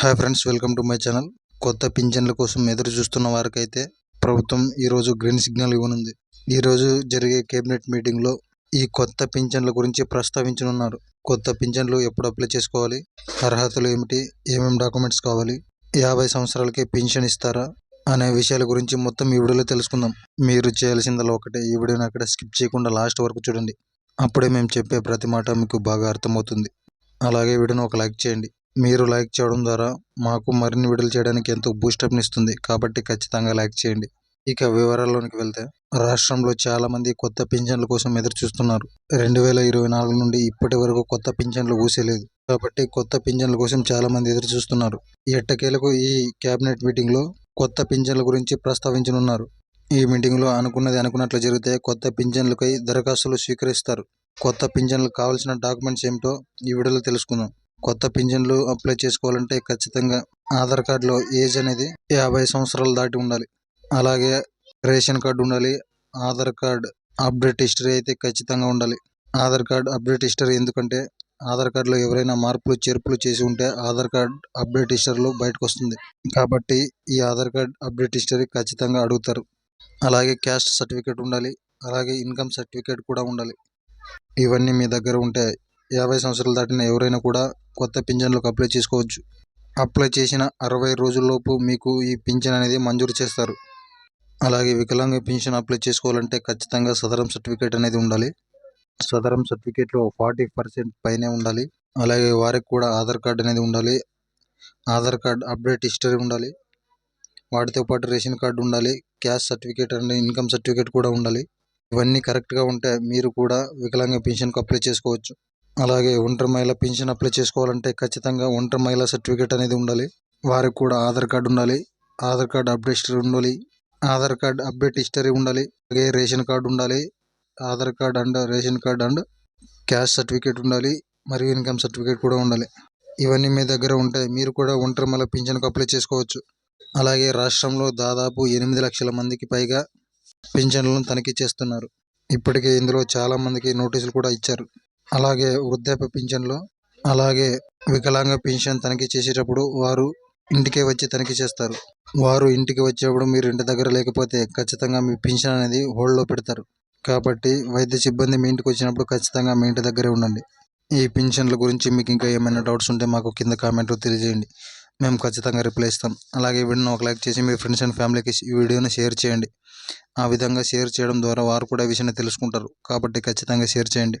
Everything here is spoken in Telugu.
Hi friends welcome to my channel కొత్త పింఛన్ల కోసం ఎదురు చూస్తున్న వారికైతే ప్రభుత్వం ఈరోజు గ్రీన్ సిగ్నల్ ఇవ్వనుంది. ఈరోజు జరిగే కేబినెట్ మీటింగ్లో ఈ కొత్త పింఛన్ల గురించి ప్రస్తావించనున్నారు. కొత్త పింఛన్లు ఎప్పుడు అప్లై చేసుకోవాలి? అర్హతలు ఏమిటి? ఏమేమి డాక్యుమెంట్స్ కావాలి? యాభై సంవత్సరాలకే పింఛన్ ఇస్తారా? అనే విషయాల గురించి మొత్తం ఈ వీడియోలో తెలుసుకుందాం. మీరు చేయాల్సిందల్లా ఒకటే ఈ వీడియోని అక్కడ స్కిప్ చేయకుండా లాస్ట్ వరకు చూడండి. అప్పుడే మేము చెప్పే ప్రతి మాట మీకు బాగా అర్థమవుతుంది. అలాగే వీడియోని ఒక లైక్ చేయండి. మీరు లైక్ చేయడం ద్వారా మాకు మరిన్ని వీడియోలు చేయడానికి ఎంతో బూస్టప్ని ఇస్తుంది కాబట్టి ఖచ్చితంగా లైక్ చేయండి. ఇక వివరాల్లోనికి వెళ్తే రాష్ట్రంలో చాలామంది కొత్త పింఛన్ల కోసం ఎదురు చూస్తున్నారు రెండు వేల ఇరవై నాలుగు నుండి ఇప్పటి వరకు కొత్త పింఛన్లు ఊసేలేదు. కాబట్టి కొత్త పింఛన్ల కోసం చాలామంది ఎదురు చూస్తున్నారు ఎట్టకేలకు ఈ కేబినెట్ మీటింగ్లో కొత్త పింఛన్ల గురించి ప్రస్తావించనున్నారు. ఈ మీటింగ్లో అనుకున్నది అనుకున్నట్లు జరిగితే కొత్త పింఛన్లకై దరఖాస్తులు స్వీకరిస్తారు. కొత్త పింఛన్లకు కావాల్సిన డాక్యుమెంట్స్ ఏమిటో ఈ వీడియోలో తెలుసుకుందాం. కొత్త పింఛన్లు అప్లై చేసుకోవాలంటే ఖచ్చితంగా ఆధార్ కార్డులో ఏజ్ అనేది యాభై సంవత్సరాలు దాటి ఉండాలి. అలాగే రేషన్ కార్డు ఉండాలి ఆధార్ కార్డ్ అప్డేట్ హిస్టరీ అయితే ఖచ్చితంగా ఉండాలి. ఆధార్ కార్డ్ అప్డేట్ హిస్టరీ ఎందుకంటే ఆధార్ కార్డులో ఎవరైనా మార్పులు చేర్పులు చేసి ఉంటే ఆధార్ కార్డ్ అప్డేట్ హిస్టరీలో బయటకు వస్తుంది. కాబట్టి ఈ ఆధార్ కార్డ్ అప్డేట్ హిస్టరీ ఖచ్చితంగా అడుగుతారు. అలాగే క్యాస్ట్ సర్టిఫికేట్ ఉండాలి అలాగే ఇన్కమ్ సర్టిఫికేట్ కూడా ఉండాలి. ఇవన్నీ మీ దగ్గర ఉంటే యాభై సంవత్సరాలు దాటిన ఎవరైనా కూడా కొత్త పింఛన్లకు అప్లై చేసుకోవచ్చు. అప్లై చేసిన అరవై రోజుల్లోపు మీకు ఈ పింఛన్ అనేది మంజూరు చేస్తారు. అలాగే వికలాంగ పింఛన్ అప్లై చేసుకోవాలంటే ఖచ్చితంగా సదరం సర్టిఫికేట్ అనేది ఉండాలి. సదరం సర్టిఫికేట్లో ఫార్టీ పర్సెంట్ పైనే ఉండాలి. అలాగే వారికి కూడా ఆధార్ కార్డ్ అనేది ఉండాలి. ఆధార్ కార్డ్ అప్డేట్ హిస్టరీ ఉండాలి. వాటితో పాటు రేషన్ కార్డు ఉండాలి. Caste certificate and income certificate కూడా ఉండాలి. ఇవన్నీ కరెక్ట్గా ఉంటే మీరు కూడా వికలాంగ పింఛన్కు అప్లై చేసుకోవచ్చు. అలాగే ఒంటరి మహిళ పింఛన్ అప్లై చేసుకోవాలంటే ఖచ్చితంగా ఒంటరి మహిళ సర్టిఫికేట్ అనేది ఉండాలి. వారికి కూడా ఆధార్ కార్డు ఉండాలి. ఆధార్ కార్డు అప్డేట్ హిస్టరీ ఉండాలి. ఆధార్ కార్డు అప్డేట్ హిస్టరీ ఉండాలి. అలాగే రేషన్ కార్డు ఉండాలి. Aadhaar card and ration card and caste certificate ఉండాలి. మరియు ఇన్కమ్ సర్టిఫికేట్ కూడా ఉండాలి. ఇవన్నీ మీ దగ్గర ఉంటే మీరు కూడా ఒంటరి మహిళ పింఛన్కు అప్లై చేసుకోవచ్చు. అలాగే రాష్ట్రంలో దాదాపు ఎనిమిది లక్షల మందికి పైగా పింఛన్లను తనిఖీ చేస్తున్నారు. ఇప్పటికే ఇందులో చాలామందికి నోటీసులు కూడా ఇచ్చారు. అలాగే వృద్ధాప్య పింఛన్లు అలాగే వికలాంగ పింఛన్ తనిఖీ చేసేటప్పుడు వారు ఇంటికే వచ్చి తనిఖీ చేస్తారు. వారు ఇంటికి వచ్చేటప్పుడు మీరు ఇంటి దగ్గర లేకపోతే ఖచ్చితంగా మీ పింఛన్ అనేది హోల్డ్లో పెడతారు. కాబట్టి వైద్య సిబ్బంది మీ ఇంటికి వచ్చినప్పుడు ఖచ్చితంగా మీ ఇంటి దగ్గరే ఉండండి. ఈ పింఛన్ల గురించి మీకు ఇంకా ఏమైనా డౌట్స్ ఉంటే మాకు కింద కామెంట్లో తెలియజేయండి. మేము ఖచ్చితంగా రిప్లై ఇస్తాం. అలాగే వీడియోని ఒక లైక్ చేసి మీ ఫ్రెండ్స్ అండ్ ఫ్యామిలీకి ఈ వీడియోని షేర్ చేయండి. ఆ విధంగా షేర్ చేయడం ద్వారా వారు కూడా ఈ విషయాన్ని తెలుసుకుంటారు. కాబట్టి ఖచ్చితంగా షేర్ చేయండి.